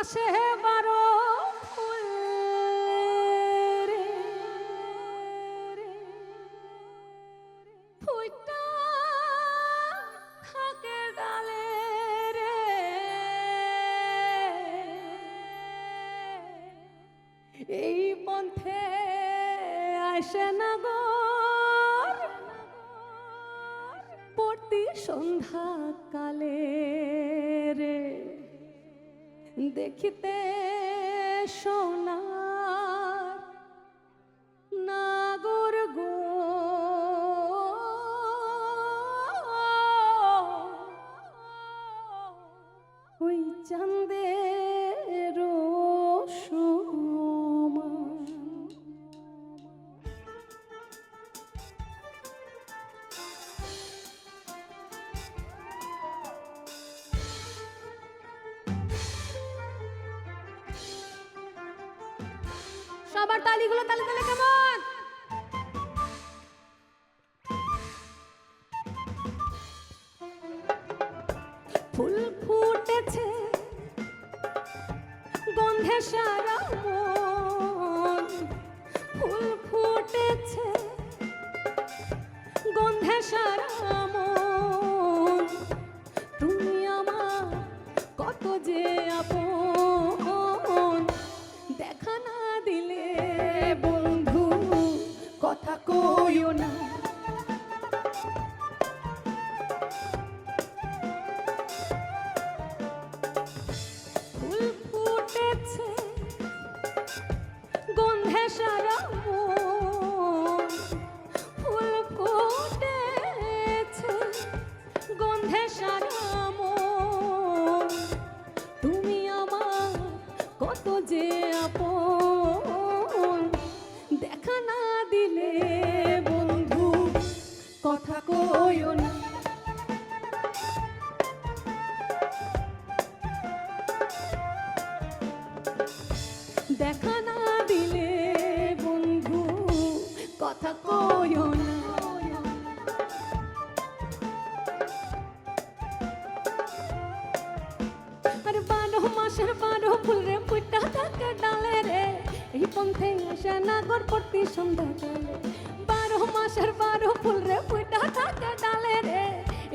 মাসে বারো এই পন্থে আসে না গো। প্রতি সন্ধ্যা কালে রে দেখিতে সোনার নাগর গো। ওই চাঁদের সবার তালিগুলো তালে তালে কেমন? ফুল ফুটেছে গন্ধে সারা মন। ফুল ফুটেছে গন্ধে সারা তুমি আমার কত যে আপন দেখা না দিলে বন্ধু, কথা কইও না। আরে বারো মাসের বারো ফুল রে ফুটা থাকে ডালে রে, এই পন্থে আসে না গর প্রতি সন্ধ্যাকালে। বারো মাসের বারো ফুল রে থাকে ডালে রে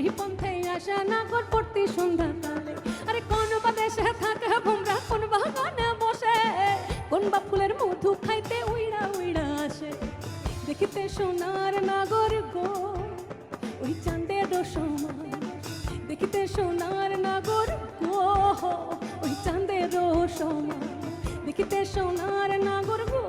এই পন্থে আসে না গর প্রতি সন্ধ্যাকালে। আরে কোন বা দেশে থাকে ভুমরা, কোন বাগানে বসে। কোন বা ফুলের মধু খাইতে উইড়া উইড়া আসে। দেখিতে সোনার নাগর গো, ওই চাঁদের সমান। দেখিতে সোনার নাগর গো, ওই চাঁদের সমান। দেখিতে সোনার নাগর গো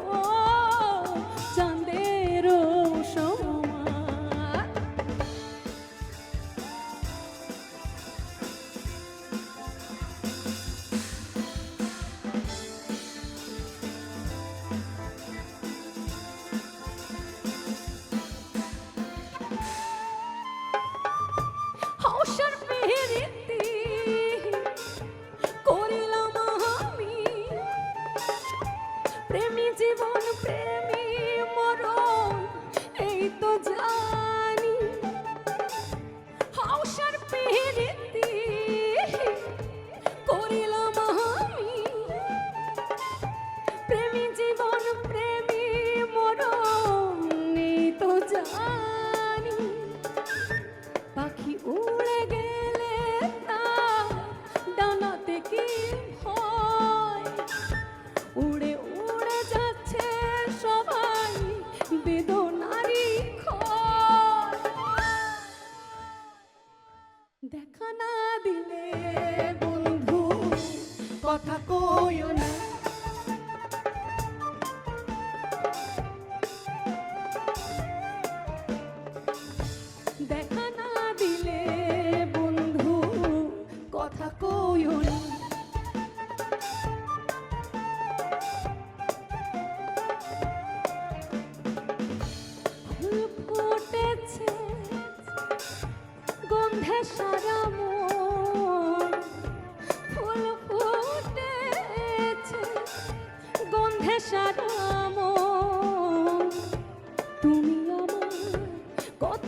কত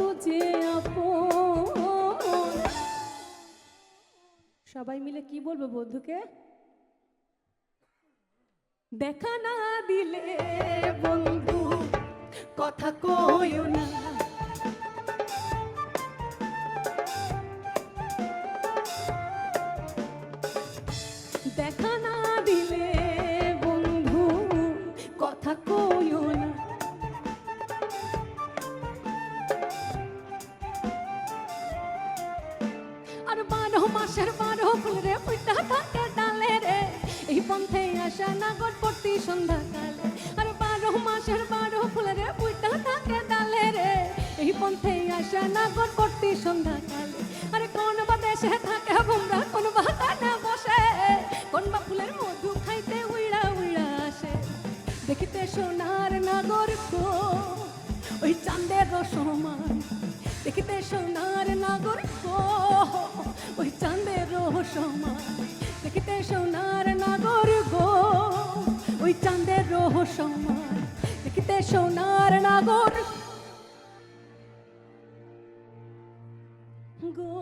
সবাই মিলে কি বলব বন্ধুকে? দেখা না দিলে বন্ধু কথা কইও না। মাসের বারো ফুলরে ফুটা থাকে ডালে রে। এই পন্থে আসা নাগর প্রতি সন্ধ্যাকালে। আর বারো মাসের বারো ফুলরে ফুটা থাকে ডালে রে। এই পন্থে আসা নাগর প্রতি সন্ধ্যাকালে। আরে কোন বা দেশে থাকে ভুমরা কোন বা কানে বসে। কোন বা ফুলের মধু খাইতে উইড়া উইড়া আসে। দেখিতে সোনার নাগর গো ওই চাঁদের সমান দেখিতে সোনার নাগর গো ওই চাঁদের রহস্যময় দেখিতে সোনার নাগর গো। ওই চাঁদের রহস্যময় দেখিতে সোনার নাগর গো।